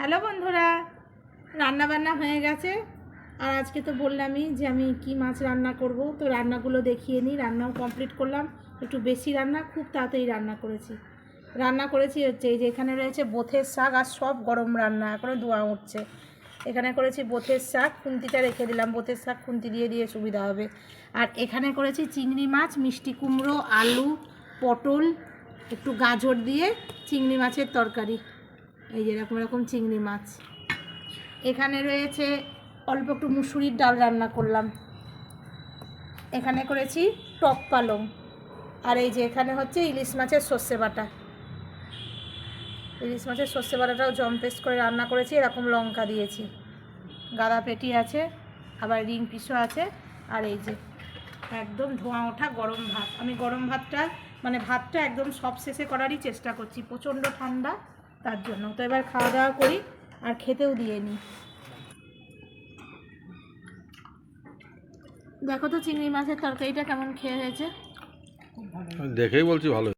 Hello বন্ধুরা রান্না বান্না হয়ে গেছে। আর আজকে তো বললামই যে আমি কি মাছ রান্না করব, তো রান্নাগুলো দেখিয়ে নিই, রান্নাও কমপ্লিট করলাম। একটু বেশি রান্না, খুব তাড়াতাড়ি রান্না করেছি। রান্না করেছি হচ্ছে যে এখানে রয়েছে বোথের শাক আর সব গরম রান্না এখনও ধোঁয়া উঠছে। এখানে করেছি বোথের শাক, খুন্তিটা রেখে দিলাম, বোথের শাক খুন্তি দিয়ে দিয়ে সুবিধা হবে। আর এখানে করেছি চিংড়ি মাছ, মিষ্টি কুমড়ো, আলু, পটল, একটু গাজর দিয়ে চিংড়ি মাছের তরকারি। এই যে এরকম এরকম চিংড়ি মাছ। এখানে রয়েছে অল্প একটু মুসুরির ডাল রান্না করলাম। এখানে করেছি টক পালং। আর এই যে এখানে হচ্ছে ইলিশ মাছের সর্ষে বাটা। ইলিশ মাছের সর্ষে বাটাটাও জম্পেস করে রান্না করেছি, এরকম লঙ্কা দিয়েছি। গাদা পেটি আছে, আবার রিং পিসও আছে, আর এই যে একদম ধোঁয়া ওঠা গরম ভাত। আমি গরম ভাতটা মানে ভাতটা একদম সব শেষে করারই চেষ্টা করছি। প্রচণ্ড ঠান্ডা। তার জন্য। তো এবার খাওয়া দাওয়া করি আর খেতেও দিয়ে নিই। দেখো তো চিংড়ি মাছের তরকারিটা কেমন খেয়ে হয়েছে? দেখেই বলছি ভালো